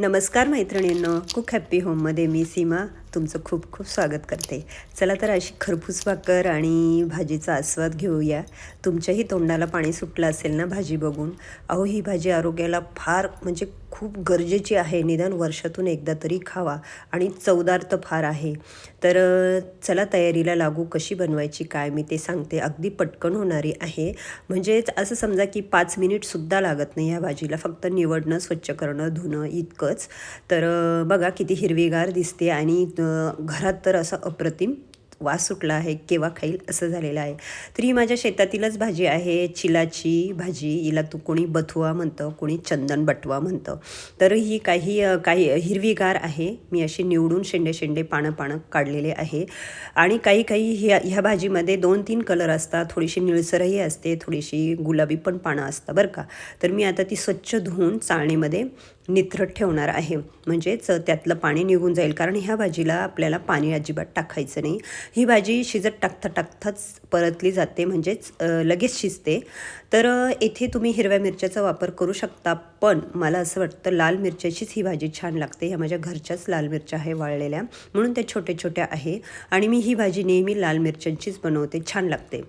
नमस्कार मैत्रिणींनो cook happy होममध्ये मी सीमा. तुमचं खूप खूप स्वागत करते. चला तर अशी खरपूस भाकर आणि भाजीचा आस्वाद घेऊया. तुमच्याही तोंडाला पाणी सुटलं असेल ना भाजी बघून? अहो ही भाजी आरोग्याला फार म्हणजे खूप गरजेची आहे. निदान वर्षातून एकदा तरी खावा आणि चवदार तर फार आहे. तर चला तयारीला लागू कशी बनवायची काय मी ते सांगते. अगदी पटकन होणारी आहे. म्हणजेच असं समजा की पाच मिनिटसुद्धा लागत नाही ह्या भाजीला. फक्त निवडणं स्वच्छ करणं धुणं इतकंच. तर बघा किती हिरवीगार दिसते आणि घरात तर असं अप्रतिम वास सुटला आहे केव्हा खाईल असं झालेलं आहे. तर ही माझ्या शेतातीलच भाजी आहे चिलाची भाजी हिला तू कोणी बथुआ म्हणतं कोणी चंदन बटवा म्हणतं. तर ही काही काही हिरवीगार आहे मी अशी निवडून शेंडे शेंडे पानं पानं काढलेले आहे. आणि काही काही ह्या ह्या भाजीमध्ये दोन तीन कलर असतात थोडीशी निळसरही असते थोडीशी गुलाबी पण पानं असतात बरं का? तर मी आता ती स्वच्छ धुवून चाळणीमध्ये निथरट ठेवणार आहे. म्हणजेच त्यातलं पाणी निघून जाईल. कारण ह्या भाजीला आपल्याला पाणी अजिबात टाकायचं नाही. ही भाजी शिजत टाकता टाकताच परतली जाते. म्हणजेच लगेच शिजते. तर येथे तुम्ही हिरव्या मिरच्याचा वापर करू शकता. पण मला असं वाटतं लाल मिरच्याचीच ही भाजी छान लागते. ह्या माझ्या घरच्याच लाल मिरच्या आहे वाळलेल्या. म्हणून त्या छोट्या छोट्या आहे. आणि मी ही भाजी नेहमी लाल मिरच्यांचीच बनवते. छान लागते.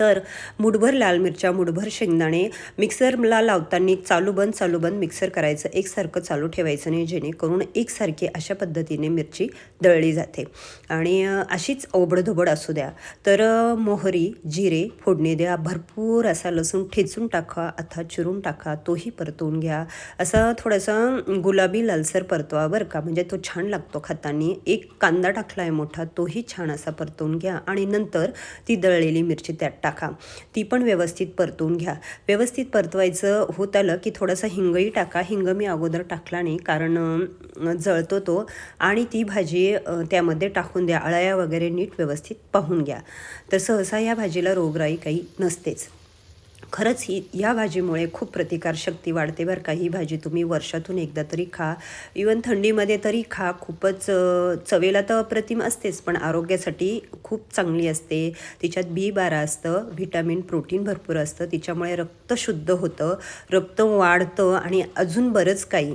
तर मुठभर लाल मिरच्या मुठभर शेंगदाणे. मिक्सरला लावताना चालू बंद चालू बंद मिक्सर करायचं. एकसारखं चालू ठेवायचं नाही जेणेकरून एकसारखी अशा पद्धतीने मिरची दळली जाते. आणि अशीच ओबडधोबड असू द्या. तर मोहरी जिरे फोडणी द्या. भरपूर असा लसूण ठेचून टाका अथा चिरून टाका. तोही परतवून घ्या. असा थोडासा गुलाबी लालसर परतवा बरं का. म्हणजे तो छान लागतो खाताना. एक कांदा टाकला आहे मोठा तोही छान असा परतवून घ्या. आणि नंतर ती दळलेली मिरची त्यात टाक. टाका. ती पण व्यवस्थित परतून घ्या. व्यवस्थित परतवायचं होत आलं की थोडासा हिंगही टाका. हिंग मी अगोदर टाकला नाही कारण जळतो तो आणि ती भाजी त्यामध्ये टाकून द्या. अळ्या वगैरे नीट व्यवस्थित पाहून घ्या. तर सहसा या भाजीला रोगराई काही नसतेच. खरंच ही या भाजीमुळे खूप प्रतिकारशक्ती वाढते बरं का. ही भाजी तुम्ही वर्षातून एकदा तरी खा. इवन थंडीमध्ये तरी खा. खूपच चवेला तर अप्रतिम असतेच पण आरोग्यासाठी खूप चांगली असते. तिच्यात बी बारा असतं व्हिटॅमिन प्रोटीन भरपूर असतं. तिच्यामुळे रक्त शुद्ध होतं. रक्त वाढतं आणि अजून बरंच काही.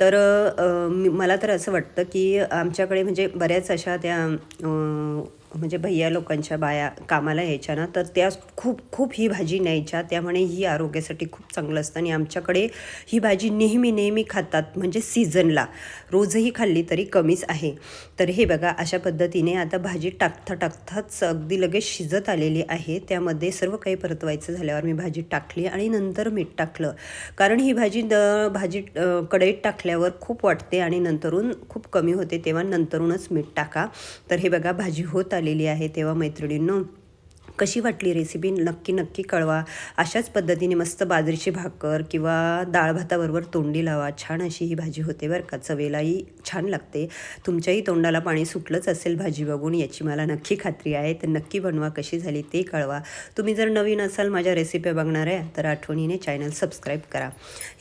तर मला तर असं वाटतं की आमच्याकडे म्हणजे बऱ्याच अशा त्या म्हणजे भैया लोकांच्या बाया कामाला यायच्या ना तर त्या खूप खूप ही भाजी न्यायच्या. त्यामुळे ही आरोग्यासाठी खूप चांगलं असतं. आणि आमच्याकडे ही भाजी नेहमी नेहमी खातात म्हणजे सीझनला. रोजही खाल्ली तरी कमीच आहे. तर हे बघा अशा पद्धतीने आता भाजी टाकता टाकताच अगदी लगेच शिजत आलेली आहे. त्यामध्ये सर्व काही परतवायचं झाल्यावर मी भाजी टाकली आणि नंतर मीठ टाकलं. कारण ही भाजी द भाजी कढईत टाकल्यावर खूप वाटते आणि नंतरून खूप कमी होते तेव्हा नंतरूनच मीठ टाका. तर हे बघा भाजी होत आलेली आहे तेव्हा मैत्रिणींनो. कशी वाटली रेसिपी नक्की नक्की कळवा. अशाच पद्धतीने मस्त बाजरीची भाकर किंवा डाळ भाताबरोबर तोंडी लावा. छान अशी ही भाजी होते बरं का. चवेलाही छान लागते. तुमच्याही तोंडाला पाणी सुटलंच असेल भाजी बघून याची मला नक्की खात्री आहे. तर नक्की बनवा कशी झाली ते कळवा. तुम्ही जर नवीन असाल माझ्या रेसिपी बघणार आहे तर आठवणीने चॅनल सबस्क्राईब करा.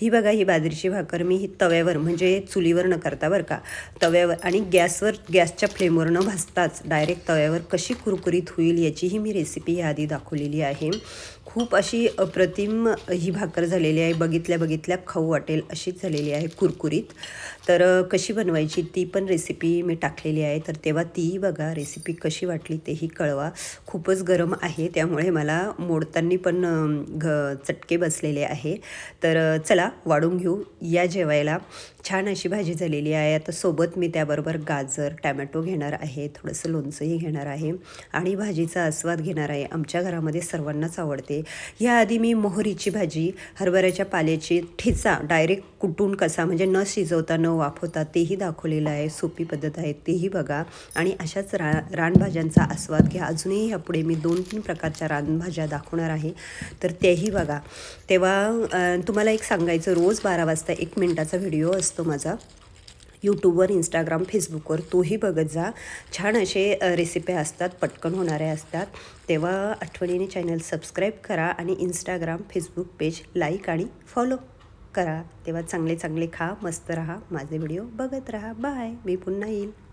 ही बघा ही बाजरीची भाकर. मी ही तव्यावर म्हणजे चुलीवर न करता बरं का तव्यावर आणि गॅसवर गॅसच्या फ्लेमवर न भाजताच डायरेक्ट तव्यावर कशी कुरकुरीत होईल याचीही मी रेसिपी याआधी दाखवलेली आहे. खूप अशी अप्रतिम ही भाकर झालेली आहे. बघितल्या बघितल्या खाऊ वाटेल अशीच झालेली आहे कुरकुरीत. तर कशी बनवायची ती पण रेसिपी मी टाकलेली आहे. तर तेव्हा तीही बघा रेसिपी कशी वाटली तेही कळवा. खूपच गरम आहे. त्यामुळे मला मोडताना पण घ चटके बसलेले आहे. तर चला वाढून घेऊ. या जेवायला छान अशी भाजी झालेली आहे. आता सोबत मी त्याबरोबर गाजर टॅमॅटो घेणार आहे. थोडंसं लोणचंही घेणार आहे. आणि भाजीचा आस्वाद घेणार आहे. आमच्या घरामध्ये सर्वांनाच आवडते. याआधी मी मोहरीची भाजी हरभऱ्याच्या पाल्याची ठेचा डायरेक्ट कुटून कसा म्हणजे न शिजवता न वाफवता तेही दाखवलेलं आहे. सोपी पद्धत आहे. तेही बघा. आणि अशाच रा रानभाज्यांचा आस्वाद घ्या. अजूनही यापुढे मी दोन तीन प्रकारच्या रानभाज्या दाखवणार आहे. तर तेही बघा. तेव्हा तुम्हाला एक सांगायचं रोज बारा वाजता एक मिनटाचा व्हिडिओ असतो माझा. यूट्यूबवर इंस्टाग्राम फेसबुकवर तोही बघत जा. छान असे रेसिपी असतात पटकन होणाऱ्या असतात. तेव्हा आठवणीने चॅनल सबस्क्राईब करा आणि इंस्टाग्राम फेसबुक पेज लाईक आणि फॉलो करा. तेव्हा चांगले चांगले खा मस्त राहा. माझे व्हिडिओ बघत राहा. बाय मी पुन्हा येईल.